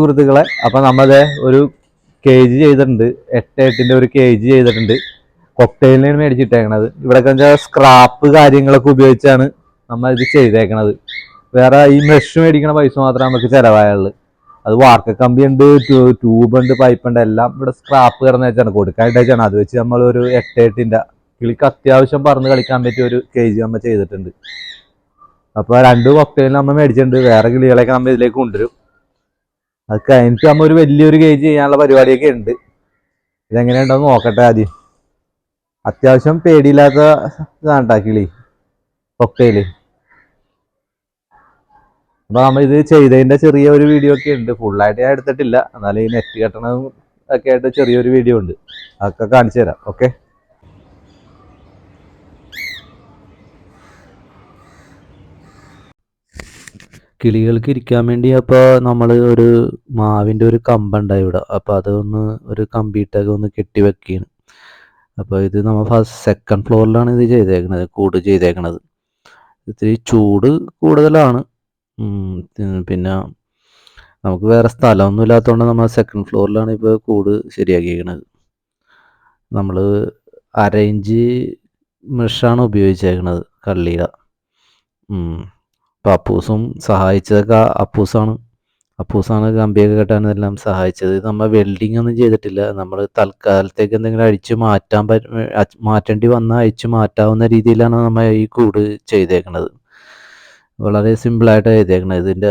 സുഹൃത്തുക്കളെ അപ്പൊ നമ്മളത് ഒരു കെ ജി ചെയ്തിട്ടുണ്ട്. എട്ട് എട്ടിന്റെ ഒരു കെ ജി ചെയ്തിട്ടുണ്ട് കൊക്ടെയിലിനാണ് മേടിച്ചിട്ടേക്കണത്. ഇവിടെ വെച്ചാൽ സ്ക്രാപ്പ് കാര്യങ്ങളൊക്കെ ഉപയോഗിച്ചാണ് നമ്മൾ ഇത് ചെയ്തേക്കണത്. വേറെ ഈ മെഷ് മേടിക്കണ പൈസ മാത്രമേ നമുക്ക് ചെലവായുള്ളൂ. അത് വാർക്ക കമ്പി ഉണ്ട് ട്യൂബ് ഉണ്ട് പൈപ്പ് ഉണ്ട് എല്ലാം ഇവിടെ സ്ക്രാപ്പ് കിടന്ന് വെച്ചാണ് കൊടുക്കാനായിട്ട് വെച്ചാണ് അത് വെച്ച് നമ്മൾ ഒരു എട്ട് എട്ടിന്റെ കിളിക്ക് അത്യാവശ്യം പറന്ന് കളിക്കാൻ പറ്റിയ ഒരു കെ ജി നമ്മൾ ചെയ്തിട്ടുണ്ട്. അപ്പൊ രണ്ട് കൊക്ടെയിൽ നമ്മൾ മേടിച്ചിട്ടുണ്ട്. വേറെ കിളികളെയൊക്കെ നമ്മൾ ഇതിലേക്ക് കൊണ്ടുവരും. അത് കഴിഞ്ഞിട്ട് നമ്മൾ ഒരു വലിയൊരു കേജ് ചെയ്യാനുള്ള പരിപാടിയൊക്കെ ഉണ്ട്. ഇതെങ്ങനെയുണ്ടോ നോക്കട്ടെ ആദ്യം. അത്യാവശ്യം പേടിയില്ലാത്ത ഇതാണ് കിളി. അപ്പൊ നമ്മൾ ഇത് ചെയ്തതിന്റെ ചെറിയ ഒരു വീഡിയോ ഒക്കെ ഉണ്ട്. ഫുള്ളായിട്ട് ഞാൻ എടുത്തിട്ടില്ല. എന്നാലും ഈ നെറ്റ് കെട്ടണതും ഒക്കെ ആയിട്ട് ചെറിയൊരു വീഡിയോ ഉണ്ട്. അതൊക്കെ കാണിച്ചു തരാം. ഓക്കെ കിളികൾക്ക് ഇരിക്കാൻ വേണ്ടി അപ്പോൾ നമ്മൾ ഒരു മാവിന്റെ ഒരു കമ്പുണ്ടായി ഇവിടെ. അപ്പോൾ അതൊന്ന് ഒരു കമ്പിയിട്ടൊക്കെ ഒന്ന് കെട്ടി വെക്കുകയാണ് അപ്പോൾ ഇത് നമ്മ ഫസ്റ്റ് സെക്കൻഡ് ഫ്ലോറിലാണ് ഇത് ചെയ്തേക്കണത് കൂട് ചെയ്തേക്കണത്. ഇത്തിരി ചൂട് കൂടുതലാണ്. പിന്നെ നമുക്ക് വേറെ സ്ഥലമൊന്നും ഇല്ലാത്തതുകൊണ്ട് നമ്മൾ സെക്കൻഡ് ഫ്ലോറിലാണ് ഇപ്പോൾ കൂട് ശരിയാക്കിയേക്കണത്. നമ്മൾ അരയിഞ്ച് മെഷാണ് ഉപയോഗിച്ചേക്കണത് കള്ളിയുടെ. അപ്പോൾ അപ്പൂസും സഹായിച്ചതൊക്കെ അപ്പൂസാണ്. അപ്പൂസാണ് കമ്പിയൊക്കെ കെട്ടാൻ എല്ലാം സഹായിച്ചത് നമ്മൾ വെൽഡിംഗ് ഒന്നും ചെയ്തിട്ടില്ല. നമ്മൾ തൽക്കാലത്തേക്ക് എന്തെങ്കിലും അഴിച്ചു മാറ്റാൻ മാറ്റേണ്ടി വന്നാൽ അഴിച്ചു മാറ്റാവുന്ന രീതിയിലാണ് നമ്മൾ ഈ കൂട് ചെയ്തേക്കുന്നത് വളരെ സിമ്പിളായിട്ട് ചെയ്തേക്കുന്നത് ഇതിന്റെ